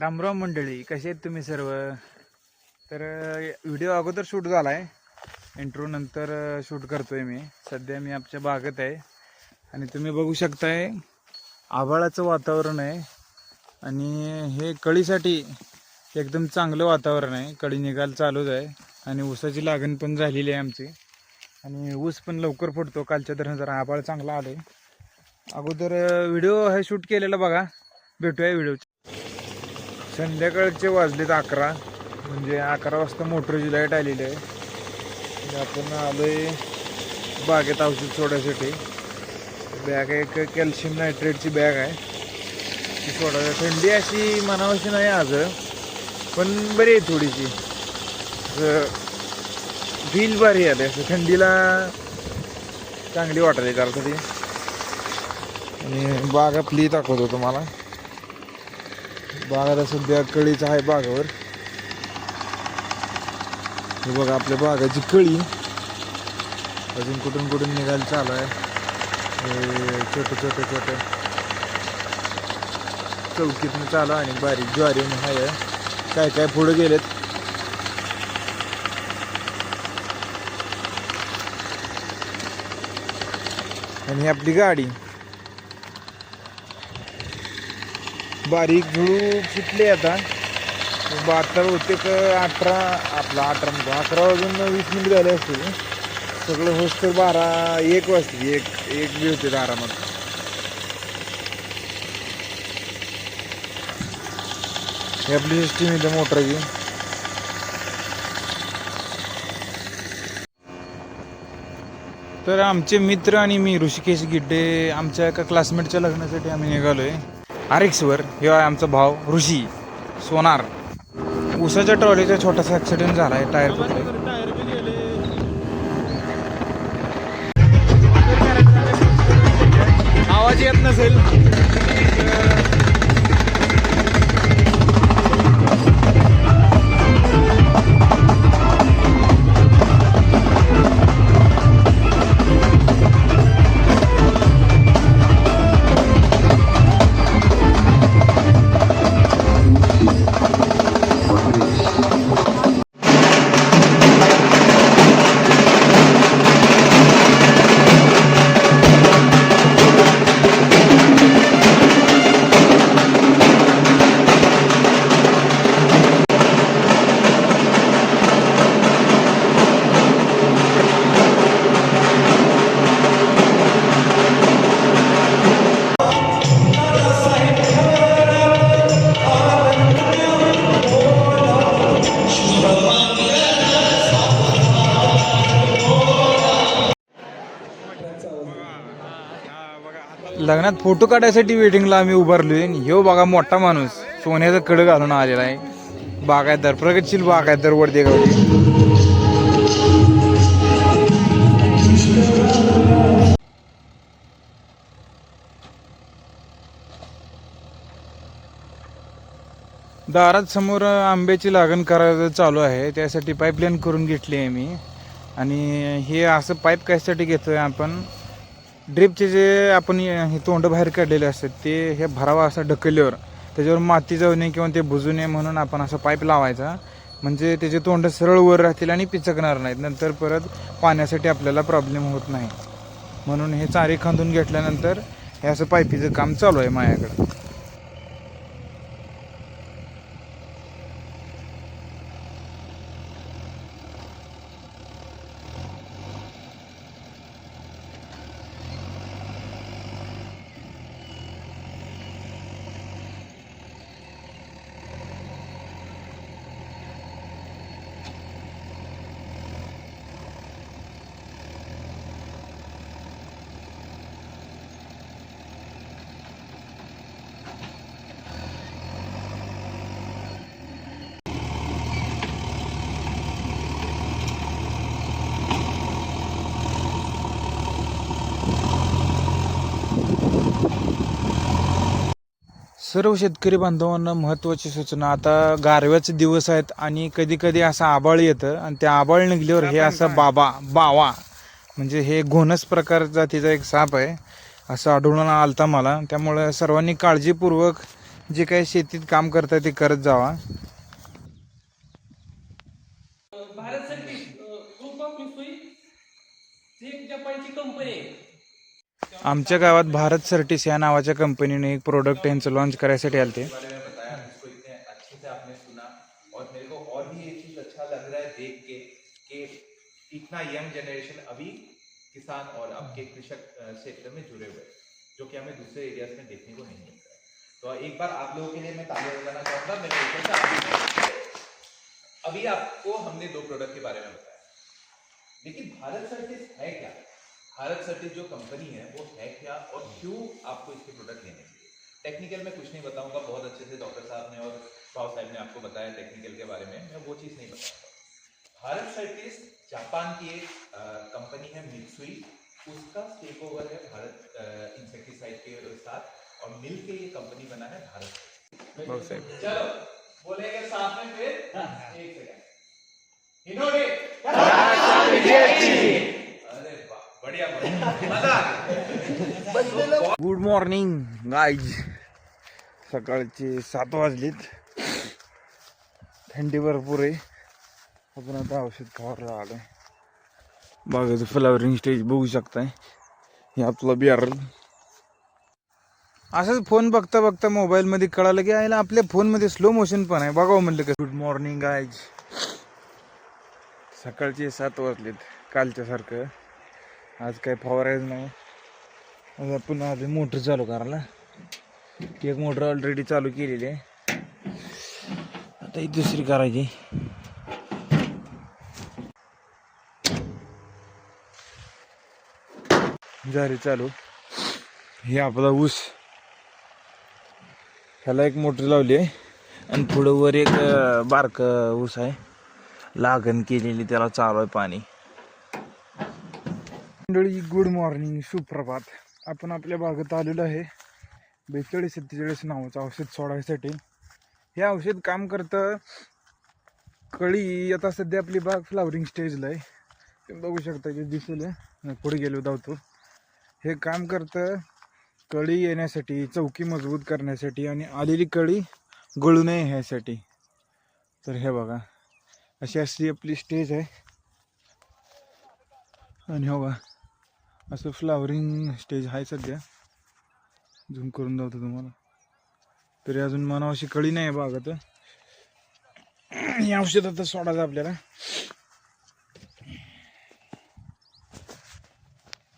रामराम मंडळी कसे आहेत तुम्ही सर्व? तर व्हिडिओ अगोदर शूट झाला आहे इंट्रो नंतर शूट करतोय मी. सध्या मी आमच्या बागेत आहे. आणि तुम्ही बघू शकताय आभाळाचं वातावरण आहे. आणि हे कळीसाठी एकदम चांगलं वातावरण आहे. कळी निघाल चालूच आहे. आणि ऊसाची लागण पण झालेली आहे आमची. आणि ऊस पण लवकर फुटतो. कालच्या दरम्यान जरा आभाळ चांगला आलं आहे अगोदर व्हिडिओ हे शूट केलेला बघा. भेटूया व्हिडिओ संध्याकाळचे वाजलेत अकरा. म्हणजे अकरा वाजता मोटरची लाइट आलेली आहे. आपण आपण आहे बागेत औषध सोडायसाठी. बॅग एक कॅल्शियम नायट्रेटची बॅग आहे. ती सोडायला थंडी अशी मनावशी नाही आज. पण बरी आहे थोडीशी. फील भारी आले. असं थंडीला चांगली वाटायली जरा ती. आणि बाग आपली दाखवतो तुम्हाला. बागाला सध्या कळीच आहे बागावर. हे बघा आपल्या बागाची कळी अजून कुठून कुठून निघायला चालू आहे. हे छोटे छोटे छोटे चौकीतनं चालू आणि बारीक ज्वारी आहे. काय काय पुढे गेलेत? आणि ही आपली गाडी. बारीक झुळू फुटले आता. आता होते का अठरा आपला अठरा म्हणतो अकरा वाजून वीस मिनिट झाले असतील. सगळं होस तर बारा एक वाजते एक एक बी होते आरामात ही आपली सिस्टीम इथं मोटरची तर आमचे मित्र आणि मी ऋषिकेश गिड्डे आमच्या एका क्लासमेटच्या लग्नासाठी आम्ही निघालोय. आर एक्सवर आहे आमचा भाव ऋषी सोनार. उसाच्या ट्रॉलीचा छोटासा ॲक्सिडेंट झाला आहे टायर फुटले. आवाज येत नसेल. लग्नात फोटो काढायसाठी वेटिंगला आम्ही उभारलोय आणि ह्यो बघा मोठा माणूस. सोन्याचं कड घालून आलेला आहे. बागायतदार प्रगतशील बागायतदार वरदे दारात समोर आंब्याची लागण करायचं चालू आहे. त्यासाठी पाईपलाईन करून घेतली आहे मी. आणि हे असं पाईप कशासाठी घेतोय आपण? ड्रिपचे जे आपण हे तोंड बाहेर काढलेले असतात ते हे भरावा असं ढकलल्यावर त्याच्यावर माती जाऊ नये किंवा ते बुजू नये म्हणून आपण असं पाईप लावायचा. म्हणजे त्याचे तोंड सरळ वर राहतील आणि पिचकणार नाहीत. नंतर परत पाण्यासाठी आपल्याला प्रॉब्लेम होत नाही. म्हणून हे चारे खांदून घेतल्यानंतर हे असं पाईपीचं काम चालू आहे माझ्याकडं. सर्व शेतकरी बांधवांना महत्त्वाची सूचना. आता गारव्याचे दिवस आहेत आणि कधी कधी असं आबाळ येतं आणि त्या आबाळ निघल्यावर हे असं बाबा बावा म्हणजे हे घोणस प्रकार जातीचा एक साप आहे. असं आढळून आलता मला. त्यामुळे सर्वांनी काळजीपूर्वक जे काही शेतीत काम करताय ते करत जावा. भारत ग्रुप ऑफ जपानची कंपनी आमच्या गावात भारत सर्टिस या नावाच्या कंपनीने एक प्रोडक्ट यांचं लॉन्च करायसाठी में बताया उसको इतने है यंग जनरेशन अभी किसान और आपके कृषक क्षेत्र में जुड़े हुए जो कि हमें दूसरे एरियाज़ में देखने को नहीं मिलता है तो एक बार आप लोगों के लिए मैं तालियाँ बजाना चाहूँगा मेरे ऊपर से अभी आपको हमने दो प्रोडक्ट के बारे में बताया। लेकिन भारत सर्टिस है क्या? भारत सर्टिस जो कंपनी है वो है क्या और क्यों आपको इसके प्रोडक्ट लेने चाहिए? टेक्निकल में कुछ नहीं बताऊँगा बहुत अच्छे से डॉक्टर साहब ने और भाव साहब ने आपको बताया टेक्निकल के बारे में मैं वो चीज़ नहीं बताऊँगा। भारत सर्टिस जापान की एक कंपनी है मित्सुई उसका टेक ओवर है भारत इंसेक्टिसाइड के साथ और मिल के ये कंपनी बना है भारत साहेब चलो बोलेंगे साथ में फिर एक सेकंड इन्होंने गुड मॉर्निंग गाईज सकाळचे सात वाजलेत. थंडी भरपूर आहे. आपण आता औषध फवारला आलं बागाचं फ्लावरिंग स्टेज बघू शकताय. हे आपलं बिहार असंच फोन बघता बघता मोबाईलमध्ये कळालं की आयला आपल्या फोनमध्ये स्लो मोशन पण आहे. बघावं म्हणलं का गुड मॉर्निंग गाईज सकाळचे सात वाजलेत. कालच्यासारखं. आज काय फवारायचं नाही. आज आपण आज मोटर चालू करायला. एक मोटर ऑलरेडी चालू केलेली आहे. आता ही दुसरी करायची. झाली चालू. हे आपला ऊस. ह्याला एक मोटर लावली आहे. आणि पुढं वर एक बारक ऊस आहे. लागण केलेली त्याला चालू आहे पाणी. मंडळी गुड मॉर्निंग सुप्रभात. आपण आपल्या भागात आलेलो आहे. बेचाळीस सत्तेचाळीस नावाचं औषध सोडायसाठी. हे औषध काम करतं कळी. आता सध्या आपली बाग फ्लावरिंग स्टेजला आहे. तुम्ही बघू शकता जे दिसेल. आहे. पुढे गेलो धावतो. हे काम करतं कळी येण्यासाठी चौकी मजबूत करण्यासाठी आणि आलेली कळी गळू नये ह्यासाठी तर हे बघा. अशी अशी आपली स्टेज आहे. आणि हो बघा. असं फ्लावरिंग स्टेज आहे सध्या. झूम करून दावतो तुम्हाला. तरी अजून मनाव अशी कळी नाही आहे बागात या औषधात आता सोडायचं आपल्याला.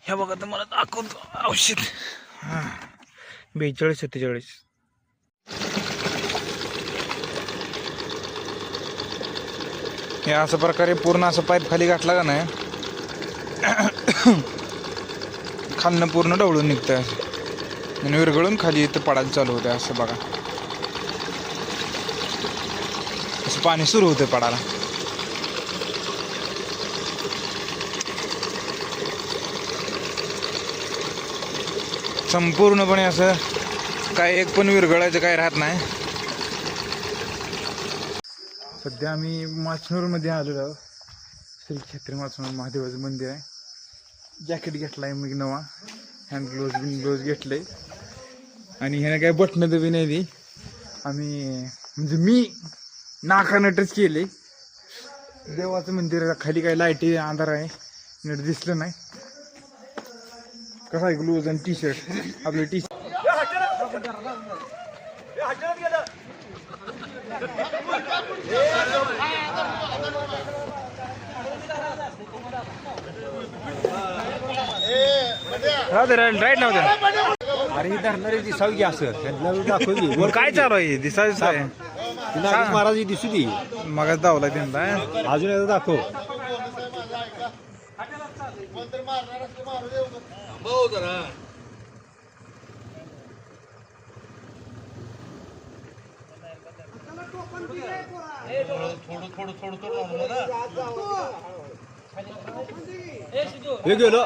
ह्या बघा मला दाखवतो औषध. हा. बेचाळीस सत्तेचाळीस. हे असं प्रकारे पूर्ण असं पाईप खाली गाठला का नाही? खालनं पूर्ण डवळून निघतं आहे आणि विरघळून खाली इथं पडायला चालू होतं असं बघा. असं पाणी सुरू होतं पडायला. संपूर्णपणे असं काय एक पण विरघळायचं काय राहत नाही. सध्या आम्ही माचनूरमध्ये आलेलो आहोत. श्री क्षेत्री माचनूर महादेवाचं मंदिर आहे. जॅकेट घेतलाय मी नवा. हँड ग्लोव्ज बिन ग्लोव्ज घेतले आणि ह्याने काय बटणं बी नाही दी. आम्ही म्हणजे मी नाकानं टच केले देवाचं मंदिर खाली काय लाईटी अंधार आहे नीट दिसलं नाही. कसा आहे ग्लोव्ज आणि टी शर्ट आपले टी शर्ट राहू दे राईट राहू दे अरे ही धरणारी दिसावी की असं त्यांना दाखवली वर काय चालू आहे दिसायचं आहे तिला महाराज ही दिसू दे मगच धावला त्यांना अजून एकदा दाखव हे गेलो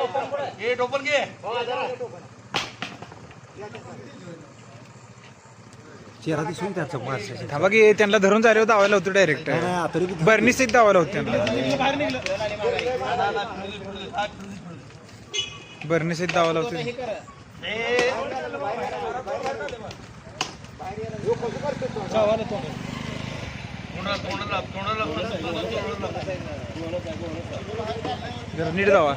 चेहरा दिसून त्याचा माणसाचा थांबा की त्यांना धरून झाल्यावर धावायला होतं डायरेक्ट नाही, तरी बी बर्नी सीट धावायला होतं त्यांना. बर्नी सीट धावायला होते. जरा नीट जावा.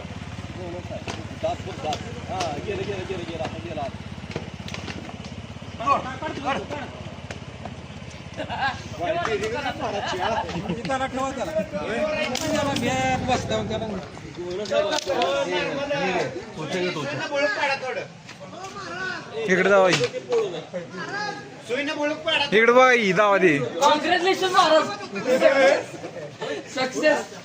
इकडे जावा इकडे बघा ही जावा दे कॉंग्रॅच्युलेशन महाराज. सक्सेस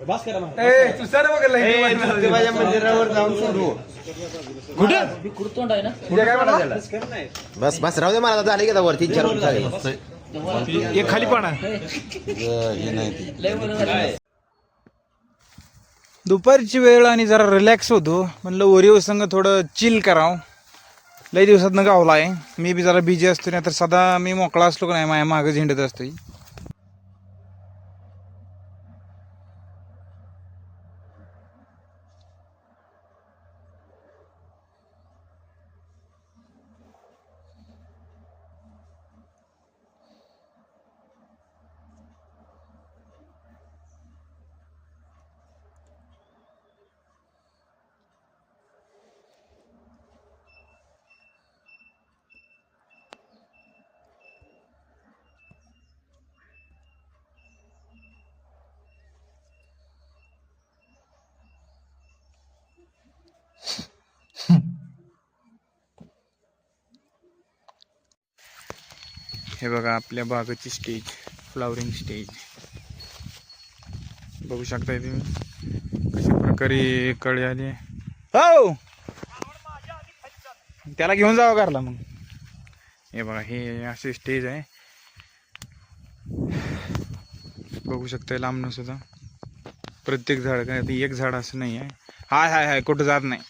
काढा तुझी यायचं ए, तू सर बघ माझ्या मंदिरावर जाऊन सोडू. कुठं? कुरतोंड आहे ना? तुझ्या काय म्हणा बस बस राहू दे मला झाले की आता वरती चार एक खाली पाणा हे नाही ते. लय बरं झालं. दुपारची वेळ आणि जरा रिलॅक्स होतो. म्हणलं ओरिओ संग थोडं चिल करावं. लई दिवसातनं गावला आहे. मी बी जरा बिझी असतो नाही तर सदा मी मोकळा असलो का नाही माझ्या मागं झेंडत असतो हे बघा आपल्या बागेची स्टेज फ्लावरिंग स्टेज बघू शकताय तुम्ही? कशा प्रकारे कळी आली हो! त्याला घेऊन जावं घरला मग. हे बघा हे असे स्टेज आहे. बघू शकताय लांबणं सुद्धा. प्रत्येक झाड काय ते एक झाड असं नाही आहे. हाय हाय हाय कुठं जात नाही.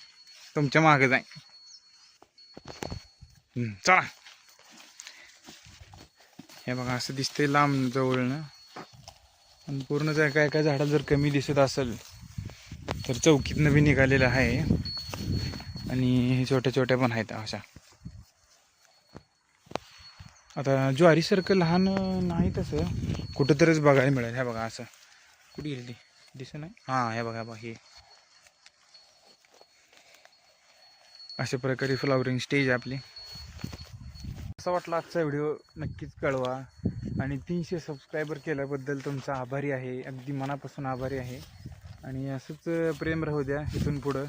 तुमच्या मागे जाय चला. हे बघा असं दिसतंय लांब जवळनं आणि पूर्ण जर काय काय झाडं जर कमी दिसत असेल तर चौकीतनं बी निघालेलं आहे. आणि हे छोट्या छोट्या पण आहेत अशा. आता ज्वारीसारखं लहान नाही तसं. कुठंतरीच बघायला मिळेल. हे बघा असं. कुठे गेली दिसत नाही? हां हे बघा बघा हे. अशा प्रकारे फ्लॉवरिंग स्टेज आपली. कसा वाटला आजचा व्हिडिओ? नक्कीच कळवा. आणि तीनशे सबस्क्रायबर केल्याबद्दल तुमचा आभारी आहे. अगदी मनापासून आभारी आहे. आणि असंच प्रेम राहू द्या इथून पुढं.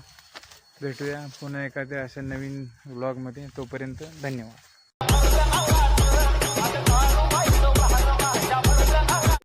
भेटूया पुन्हा एखाद्या अशा नवीन व्लॉगमध्ये तोपर्यंत धन्यवाद.